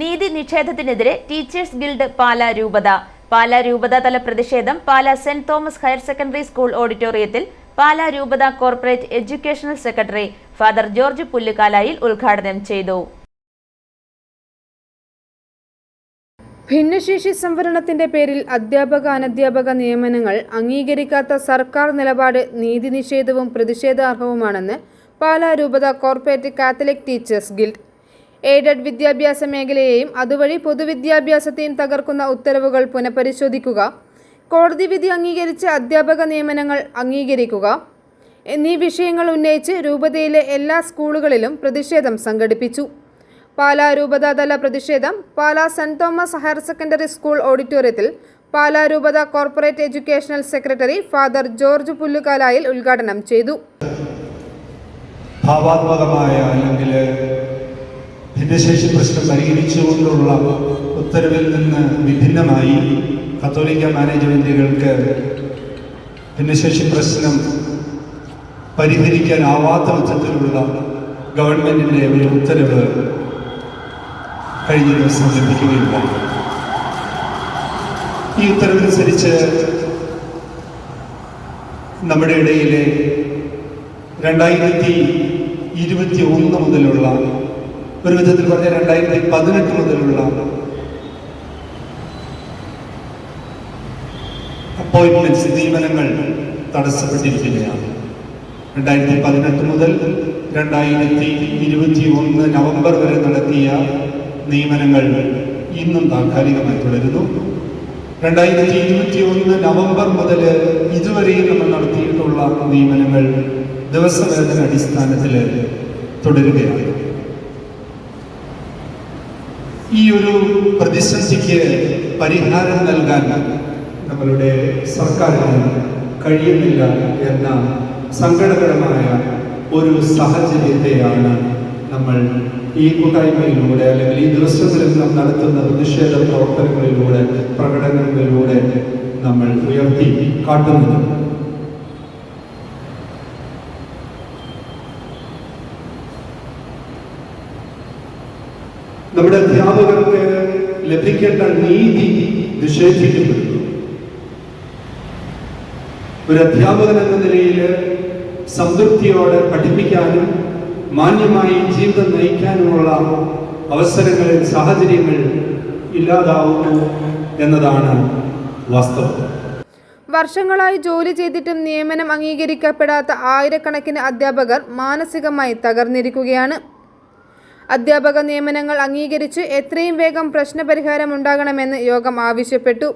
നീതി നിഷേധത്തിനെതിരെ teachers guild പാല രൂപത. പാല രൂപത തല പ്രതിഷേധം Pala Saint Thomas higher secondary school ഓഡിറ്റോറിയത്തിൽ പാല രൂപത corporate educational secretary father George Pullukalayil ഉദ്ഘാടനം ചെയ്തു. ഭിന്നശേഷി സംവരണത്തിന്റെ പേരിൽ അധ്യാപക അനധ്യാപക നിയമനങ്ങൾ അംഗീകരിക്കാത്ത സർക്കാർ നിലപാട് നീതി നിഷേധവും പ്രതിഷേധാർഹവുമാണെന്ന് പാലാ രൂപത corporate Catholic teachers guild aided വിദ്യാഭ്യാസ മേഖലയെയും അതുവഴി പൊതുവിദ്യാഭ്യാസത്തെയും തകർക്കുന്ന ഉത്തരവുകൾ പുനഃപരിശോധിക്കുക. കോടതി വിധി അംഗീകരിച്ച അധ്യാപക നിയമനങ്ങൾ അംഗീകരിക്കുക. എന്നീ വിഷയങ്ങൾ ഉന്നയിച്ച് രൂപതയിലെ എല്ലാ സ്കൂളുകളിലും പ്രതിഷേധം സംഘടിപ്പിച്ചു. പാലാ രൂപതാതല പ്രതിഷേധം Pala Saint Thomas higher secondary school ഓഡിറ്റോറിയത്തിൽ പാലാ രൂപത corporate educational secretary father George Pullukalayil ഉദ്ഘാടനം ചെയ്തു. ഭാവാത്മകമായ അല്ലെങ്കിൽ ഭിന്നശേഷി പ്രശ്നം പരിഹരിച്ചുകൊണ്ടുള്ള ഉത്തരവിൽ നിന്ന് വിഭിന്നമായി കത്തോലിക്ക മാനേജ്മെന്റുകൾക്ക് ഭിന്നശേഷി പ്രശ്നം പരിഹരിക്കാനാവാത്ത വിധത്തിലുള്ള ഗവൺമെന്റിന്റെ ഒരു ഉത്തരവ് കഴിഞ്ഞ ദിവസം ലഭിക്കുകയുണ്ടായി ഈ ഉത്തരവനുസരിച്ച് നമ്മുടെ ഇടയിലെ രണ്ടായിരത്തി ഇരുപത്തി ഒന്ന് മുതലുള്ള ഒരു വിധത്തിൽ പറഞ്ഞ രണ്ടായിരത്തി പതിനെട്ട് മുതലുള്ള അപ്പോയിന്റ്മെന്റ്സ് നിയമനങ്ങൾ തടസ്സപ്പെട്ടിരിക്കുകയാണ്. രണ്ടായിരത്തി പതിനെട്ട് മുതൽ രണ്ടായിരത്തി ഇരുപത്തി ഒന്ന് നവംബർ വരെ നടത്തിയ നിയമനങ്ങൾ ഇന്നും താൽക്കാലികമായി തുടരുന്നു. രണ്ടായിരത്തി ഇരുപത്തി ഒന്ന് നവംബർ മുതൽ ഇതുവരെയും നമ്മൾ നടത്തിയിട്ടുള്ള നിയമനങ്ങൾ ദിവസവേതന അടിസ്ഥാനത്തിൽ തുടരുകയാണ്. ഈ ഒരു പ്രതിസന്ധിക്ക് പരിഹാരം നൽകാൻ നമ്മളുടെ സർക്കാരിന് കഴിയുന്നില്ല എന്ന സങ്കടകരമായ ഒരു സാഹചര്യത്തെയാണ് നമ്മൾ ഈ കൂട്ടായ്മയിലൂടെ അല്ലെങ്കിൽ ഈ ദിവസങ്ങളിൽ നാം നടത്തുന്ന പ്രതിഷേധ പ്രവർത്തനങ്ങളിലൂടെ പ്രകടനങ്ങളിലൂടെ നമ്മൾ ഉയർത്തി കാട്ടുന്നത്. നമ്മുടെ അധ്യാപകർക്ക് ലഭിക്കേണ്ട നീതി നിഷേധിക്കപ്പെടുന്നു. ഒരു അധ്യാപകൻ എന്ന നിലയിൽ സംതൃപ്തിയോടെ പഠിപ്പിക്കാനും മാന്യമായി ജീവിതം നയിക്കാനുമുള്ള അവസരങ്ങൾ സാഹചര്യങ്ങൾ ഇല്ലാതാവുന്നു എന്നതാണ് വാസ്തവം. വർഷങ്ങളായി ജോലി ചെയ്തിട്ടും നിയമനം അംഗീകരിക്കപ്പെടാത്ത ആയിരക്കണക്കിന് അധ്യാപകർ മാനസികമായി തകർന്നിരിക്കുകയാണ്. അധ്യാപക നിയമനങ്ങൾ അംഗീകരിച്ച് എത്രയും വേഗം പ്രശ്നപരിഹാരം ഉണ്ടാകണമെന്ന് യോഗം ആവശ്യപ്പെട്ടു.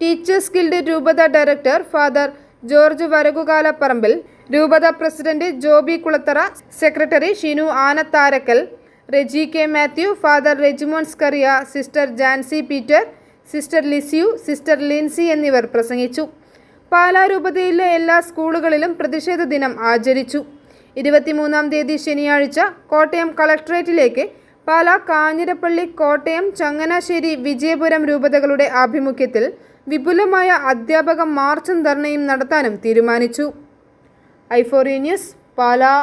ടീച്ചേഴ്സ് ഗിൽഡ് രൂപത ഡയറക്ടർ ഫാദർ ജോർജ് വരകുകാലപ്പറമ്പിൽ രൂപത president Joby Kulathara secretary Shinu Anatharakkal Reji K Mathew father Rejimon Scaria sister Jancy Peter sister Lisieux sister Lincy എന്നിവർ പ്രസംഗിച്ചു. പാലാ രൂപതയിലെ എല്ലാ സ്കൂളുകളിലും പ്രതിഷേധ ദിനം ആചരിച്ചു. ഇരുപത്തിമൂന്നാം തീയതി ശനിയാഴ്ച കോട്ടയം കളക്ടറേറ്റിലേക്ക് പാലാ കാഞ്ഞിരപ്പള്ളി കോട്ടയം ചങ്ങനാശ്ശേരി വിജയപുരം രൂപതകളുടെ ആഭിമുഖ്യത്തിൽ വിപുലമായ അധ്യാപക മാർച്ചും ധർണയും നടത്താനും തീരുമാനിച്ചു. ഐഫോറി ന്യൂസ് പാലാ.